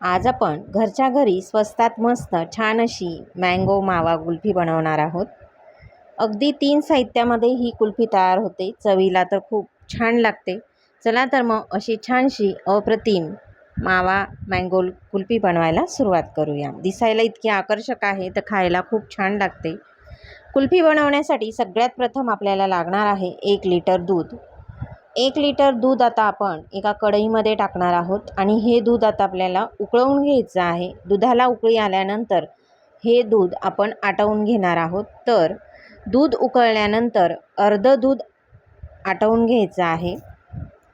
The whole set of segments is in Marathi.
आज आपण घरच्या घरी स्वस्तात मस्त छान अशी मँगो मावा कुल्फी बनवणार आहोत. अगदी तीन साहित्यामध्ये ही कुल्फी तयार होते. चवीला तर खूप छान लागते. चला तर मग अशी छानशी अप्रतिम मावा मँगो कुल्फी बनवायला सुरुवात करूया. दिसायला इतकी आकर्षक आहे तर खायला खूप छान लागते. कुल्फी बनवण्यासाठी सगळ्यात प्रथम आपल्याला लागणार आहे एक लिटर दूध. एक लिटर दूध आता आपण एका कढईमध्ये टाकणार आहोत आणि हे दूध आता आपल्याला उकळवून घ्यायचं आहे. दुधाला उकळी आल्यानंतर हे दूध आपण आटवून घेणार आहोत. तर दूध उकळल्यानंतर अर्धं दूध आटवून घ्यायचं आहे.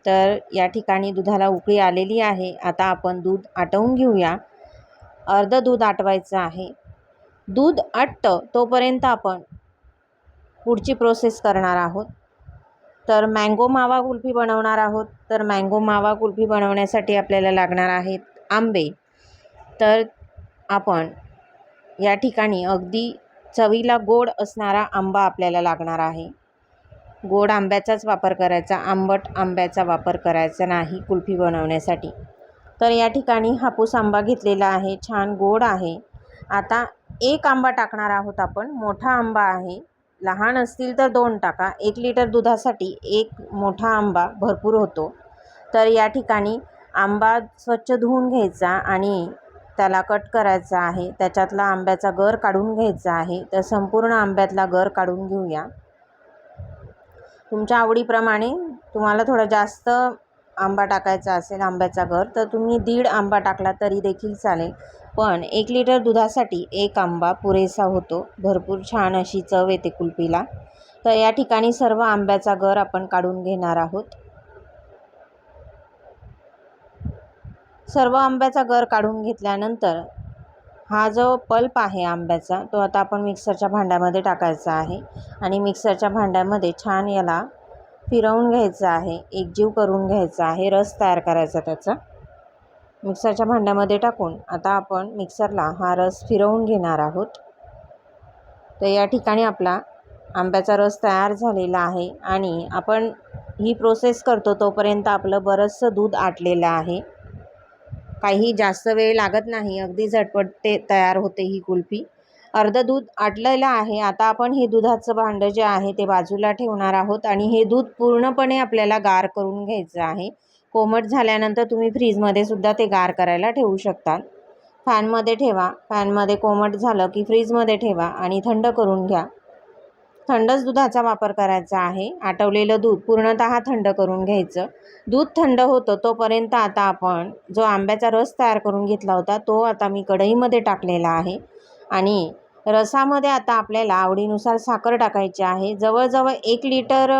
तर या ठिकाणी दुधाला उकळी आलेली आहे. आता आपण दूध आटवून घेऊया. अर्धं दूध आटवायचं आहे. दूध आटतं तोपर्यंत आपण पुढची प्रोसेस करणार आहोत. तर मँगो मावा कुल्फी बनवणार आहोत. तर मँगो मावा कुल्फी बनवण्यासाठी आपल्याला लागणार आहेत आंबे. तर आपण या ठिकाणी अगदी चवीला गोड असणारा आंबा आपल्याला लागणार आहे. गोड आंब्याचाच वापर करायचा आंबट आंब्याचा वापर करायचा नाही कुल्फी बनवण्यासाठी. तर या ठिकाणी हापूस आंबा घेतलेला आहे छान गोड आहे. आता एक आंबा टाकणार आहोत आपण मोठा आंबा आहे. लहान असतील तर दोन टाका. एक लिटर दुधासाठी एक मोठा आंबा भरपूर होतो. तर या ठिकाणी आंबा स्वच्छ धुवून घ्यायचा आणि त्याला कट करायचा आहे. त्याच्यातला आंब्याचा गर काढून घ्यायचा आहे. तर संपूर्ण आंब्यातला गर काढून घेऊया. तुमच्या आवडीप्रमाणे तुम्हाला थोडं जास्त आंबा टाकायचा असेल आंब्याचा घर तर तुम्ही दीड आंबा टाकला तरी देखील चालेल. पण एक लिटर दुधासाठी एक आंबा पुरेसा होतो. भरपूर छान अशी चव येते कुल्फीला. तर या ठिकाणी सर्व आंब्याचा गर आपण काढून घेणार आहोत. सर्व आंब्याचा गर काढून घेतल्यानंतर हा जो पल्प आहे आंब्याचा तो आता आपण मिक्सरच्या भांड्यामध्ये टाकायचा आहे. आणि मिक्सरच्या भांड्यामध्ये छान याला फिरवून घ्यायचं आहे एकजीव करून घ्यायचा आहे रस तयार करायचा त्याचा. मिक्सरच्या भांड्यामध्ये टाकून आता आपण मिक्सरला हा रस फिरवून घेणार आहोत. तर या ठिकाणी आपला आंब्याचा रस तयार झालेला आहे आणि आपण ही प्रोसेस करतो तोपर्यंत आपलं बरंचसं दूध आटलेलं आहे. काही जास्त वेळ लागत नाही अगदी झटपट ते तयार होते ही कुल्फी. अर्धं दूध आटलेलं आहे. आता आपण हे दुधाचं भांडं जे आहे ते बाजूला ठेवणार आहोत आणि हे दूध पूर्णपणे आपल्याला गार करून घ्यायचं आहे. कोमट झाल्यानंतर तुम्ही फ्रीजमध्ये सुद्धा ते गार करायला ठेवू शकता फॅनमध्ये ठेवा. फॅनमध्ये कोमट झालं की फ्रीजमध्ये ठेवा आणि थंड करून घ्या. थंडच दुधाचा वापर करायचा आहे. आटवलेलं दूध पूर्णतः थंड करून घ्यायचं. दूध थंड होतं तोपर्यंत आता आपण जो आंब्याचा रस तयार करून घेतला होता तो आता मी कढईमध्ये टाकलेला आहे. आणि रसामध्ये आता आपल्याला आवडीनुसार साखर टाकायची आहे. जवळजवळ एक लिटर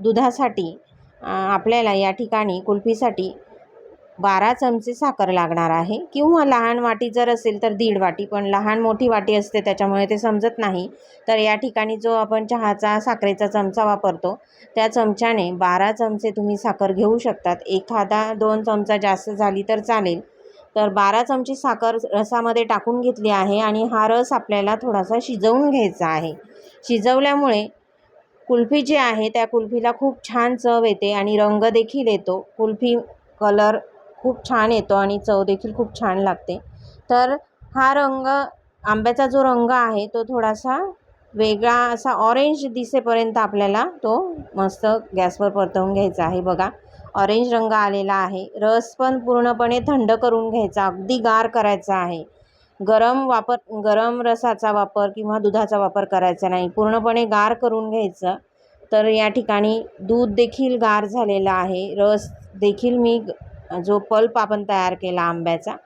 दुधासाठी आपल्याला या ठिकाणी कुल्फीसाठी बारा चमचे साखर लागणार आहे. किंवा लहान वाटी जर असेल तर दीड वाटी पण लहान मोठी वाटी असते त्याच्यामुळे ते समजत नाही. तर या ठिकाणी जो आपण चहाचा साखरेचा चमचा वापरतो त्या चमच्याने बारा चमचे तुम्ही साखर घेऊ शकतात. एखादा दोन चमचा जास्त झाली तर चालेल. तर बारा चमची साखर रसामध्ये टाकून घेतली आहे आणि हा रस आपल्याला थोडासा शिजवून घ्यायचा आहे. शिजवल्यामुळे कुल्फी जी आहे त्या कुल्फीला खूप छान चव येते आणि रंग देखील येतो. कुल्फी कलर खूप छान येतो आणि चव देखील खूप छान लागते. तर हा रंग आंब्याचा जो रंग आहे तो थोडासा वेगळा असा ऑरेंज दिसेपर्यंत आपल्याला तो मस्त गॅसवर परतवून घ्यायचा आहे. बघा ऑरेंज रंग आलेला आहे. रस पण पूर्णपणे थंड करून घ्यायचा अगदी गार करायचा आहे. गरम वापर गरम रसाचा वापर किंवा दुधाचा वापर करायचा नाही. पूर्णपणे गार करून घ्यायचं. तर या ठिकाणी दूध देखील गार झालेला आहे. रस देखील मी जो पल्प आपण तयार केला आंब्याचा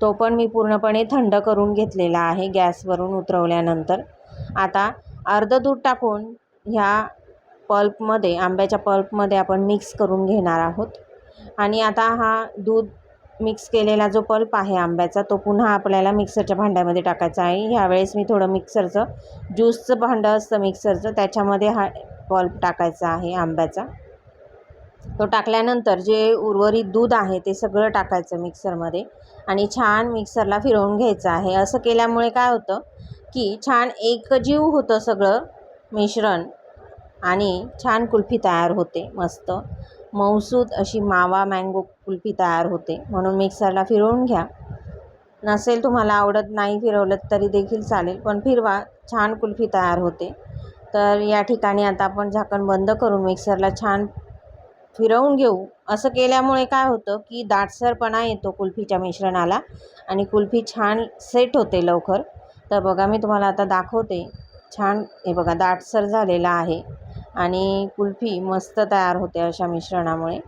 तो पण मी पूर्णपणे थंड करून घेतलेला आहे गॅसवरून उतरवल्यानंतर. आता अर्धं दूध टाकून ह्या पल्पमध्ये आंब्याच्या पल्पमध्ये आपण मिक्स करून घेणार आहोत. आणि आता हा दूध मिक्स केलेला जो पल्प आहे आंब्याचा तो पुन्हा आपल्याला मिक्सरच्या भांड्यामध्ये टाकायचा आहे. ह्यावेळेस मी थोडं मिक्सरचं ज्यूसचं भांडं असतं मिक्सरचं त्याच्यामध्ये हा पल्प टाकायचा आहे आंब्याचा. तो टाकल्यानंतर जे उर्वरित दूध आहे ते सगळं टाकायचं मिक्सरमध्ये आणि छान मिक्सरला फिरवून घ्यायचं आहे. असं केल्यामुळे काय होतं की छान एकजीव होतं सगळं मिश्रण. आणि छान कुल्फी तयार होते मस्त. मऊसूद अशी मावा मँगो कुल्फी तयार होते. म्हणून मिक्सरला फिरवून घ्या. नसेल तुम्हाला आवडत नाही फिरवलं तरी देखील चालेल पण फिरवा. छान कुल्फी तयार होते. तर या ठिकाणी आता आपण झाकण बंद करून मिक्सरला छान फिरवून घेऊ. असं केल्यामुळे काय होतं की दाटसरपणा येतो कुल्फीच्या मिश्रणाला आणि कुल्फी छान सेट होते लवकर. तर बघा मी तुम्हाला आता दाखवते. छान हे बघा दाटसर झालेला आहे. आणि कुल्फी मस्त तयार होते अशा मिश्रणामुळे.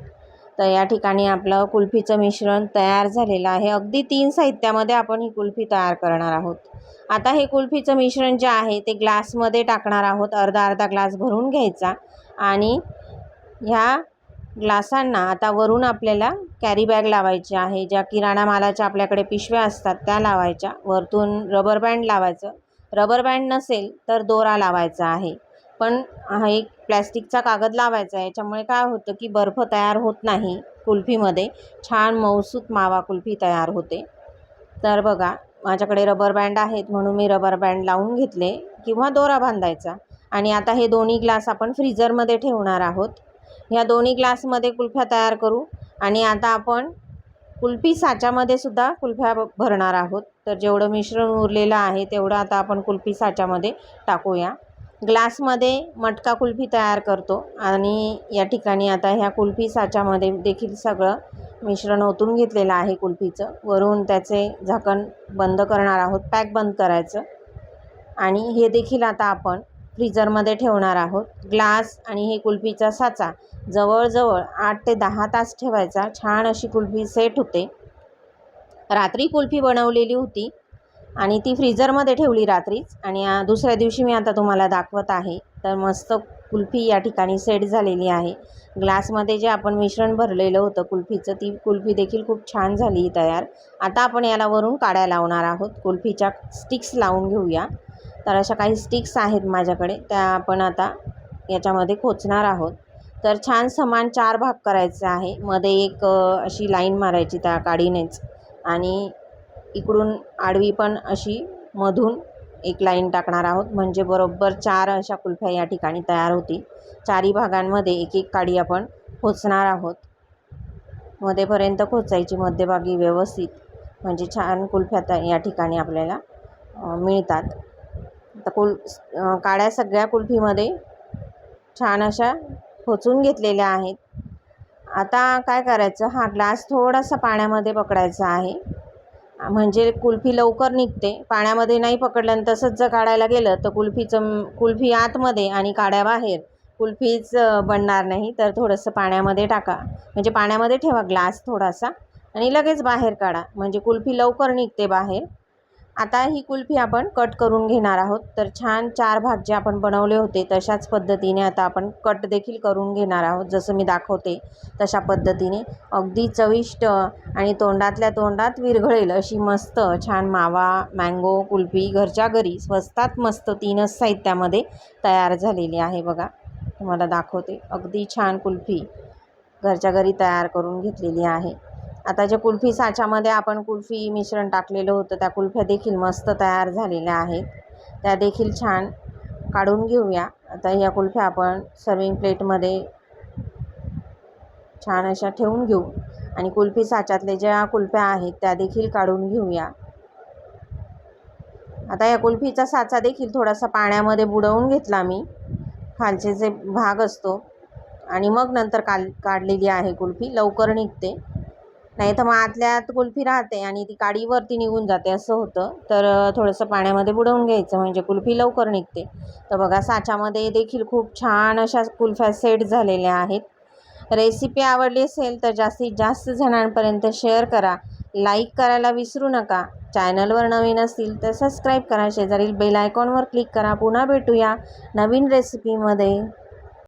तर या ठिकाणी आपलं कुल्फीचं मिश्रण तयार झालेलं आहे. अगदी तीन साहित्यामध्ये आपण ही कुल्फी तयार करणार आहोत. आता हे कुल्फीचं मिश्रण जे आहे ते ग्लासमध्ये टाकणार आहोत. अर्धा अर्धा ग्लास भरून घ्यायचा आणि ह्या ग्लासांना आता वरून आपल्याला कॅरी बॅग लावायची आहे. ज्या किराणा मालाच्या आपल्याकडे पिशव्या असतात त्या लावायच्या. वरतून रबर बँड लावायचं. रबर बँड नसेल तर दोरा लावायचा आहे. पण हा एक प्लॅस्टिकचा कागद लावायचा आहे. याच्यामुळे काय होतं की बर्फ तयार होत नाही कुल्फीमध्ये. छान मऊसूत मावा कुल्फी तयार होते. तर बघा माझ्याकडे रबर बँड आहेत म्हणून मी रबर बँड लावून घेतले किंवा दोरा बांधायचा. आणि आता हे दोन्ही ग्लास आपण फ्रीजरमध्ये ठेवणार आहोत. ह्या दोन्ही ग्लासमध्ये कुल्फ्या तयार करू. आणि आता आपण कुल्फी साच्यामध्ये सुद्धा कुल्फ्या भरणार आहोत. तर जेवढं मिश्रण उरलेलं आहे तेवढं आता आपण कुल्फी साच्यामध्ये टाकूया. ग्लासमध्ये मटका कुल्फी तयार करतो आणि या ठिकाणी आता ह्या कुल्फी साच्यामध्ये देखील सगळं मिश्रण ओतून घेतलेलं आहे कुल्फीचं. वरून त्याचे झाकण बंद करणार आहोत पॅक बंद करायचं. आणि हे देखील आता आपण फ्रीजरमध्ये ठेवणार आहोत. ग्लास आणि हे कुल्फीचा साचा जवळजवळ आठ ते दहा तास ठेवायचा. छान अशी कुल्फी सेट होते. रात्री कुल्फी बनवलेली होती. आणि ती फ्रीजरमध्ये ठेवली रात्रीच. आणि दुसऱ्या दिवशी मी आता तुम्हाला दाखवत आहे. तर मस्त कुल्फी या ठिकाणी सेट झालेली आहे. ग्लासमध्ये जे आपण मिश्रण भरलेलं होतं कुल्फीचं ती कुल्फी देखील खूप छान झाली तयार. आता आपण याला वरून काड्या लावणार आहोत. कुल्फीच्या स्टिक्स लावून घेऊया. तर अशा काही स्टिक्स आहेत माझ्याकडे. त्या आपण आता याच्यामध्ये खोचणार आहोत. तर छान समान चार भाग करायचा आहे. मध्ये एक अशी लाईन मारायची त्या काडीनेच. आणि इकडून आडवी पण अशी मधून एक लाईन टाकणार आहोत. म्हणजे बरोबर चार अशा कुल्फ्या या ठिकाणी तयार होतील. चारही भागांमध्ये एक एक काडी आपण खोचणार आहोत. मध्येपर्यंत खोचायची मध्यभागी व्यवस्थित म्हणजे छान कुल्फ्या त या ठिकाणी आपल्याला मिळतात. आता कुल काड्या सगळ्या कुल्फीमध्ये छान अशा खोचून घेतलेल्या आहेत. आता काय करायचं? हा ग्लास थोडासा पाण्यामध्ये पकडायचा आहे. म्हणजे कुल्फी लवकर निघते. पाण्यामध्ये नाही पकडलं आणि तसंच जर काढायला गेलं तर कुल्फीचं कुल्फी आतमध्ये आणि काड्या बाहेर कुल्फीच बनणार नाही. तर थोडंसं पाण्यामध्ये टाका. म्हणजे पाण्यामध्ये ठेवा ग्लास थोडासा आणि लगेच बाहेर काढा. म्हणजे कुल्फी लवकर निघते बाहेर. आता ही कुल्फी आपण कट करून घेणार आहोत. तर छान चार भाग जे आपण बनवले होते तशाच पद्धतीने आता आपण कट देखील करून घेणार आहोत. जसं मी दाखवते तशा पद्धतीने. अगदी चविष्ट आणि तोंडातल्या तोंडात विरघळेल अशी मस्त छान मावा मँगो कुल्फी घरच्या घरी स्वस्तात मस्त तीनच साहित्यामध्ये तयार झालेली आहे बघा. तुम्हाला दाखवते. अगदी छान कुल्फी घरच्या घरी तयार करून घेतलेली आहे. आता जे कुल्फी साच्यामध्ये आपण कुल्फी मिश्रण टाकलेलं होतं त्या कुल्फ्या देखील मस्त तयार झालेल्या आहेत. त्या देखील छान काढून घेऊया. आता या कुल्फ्या आपण सर्विंग प्लेटमध्ये छान अशा ठेवून घेऊ. आणि कुल्फी साच्यातले ज्या कुल्फ्या आहेत त्या देखील काढून घेऊया. आता या कुल्फीचा साचा देखील थोडासा पाण्यामध्ये बुडवून घेतला मी. खालचे जे भाग असतो. आणि मग नंतर काल काढलेली आहे कुल्फी. लवकर निघते. नाही तर मग आतल्यात कुल्फी राहते आणि ती काडीवरती निघून जाते असं होतं. तर थोडंसं पाण्यामध्ये बुडवून घ्यायचं म्हणजे कुल्फी लवकर निघते. तर बघा साच्यामध्ये देखील खूप छान अशा कुल्फ्या सेट झालेल्या आहेत. रेसिपी आवडली असेल तर जास्तीत जास्त जणांपर्यंत शेअर करा. लाईक करायला विसरू नका. चॅनलवर नवीन असतील तर सबस्क्राईब करा. शेजारील बेल आयकॉनवर क्लिक करा. पुन्हा भेटूया नवीन रेसिपीमध्ये.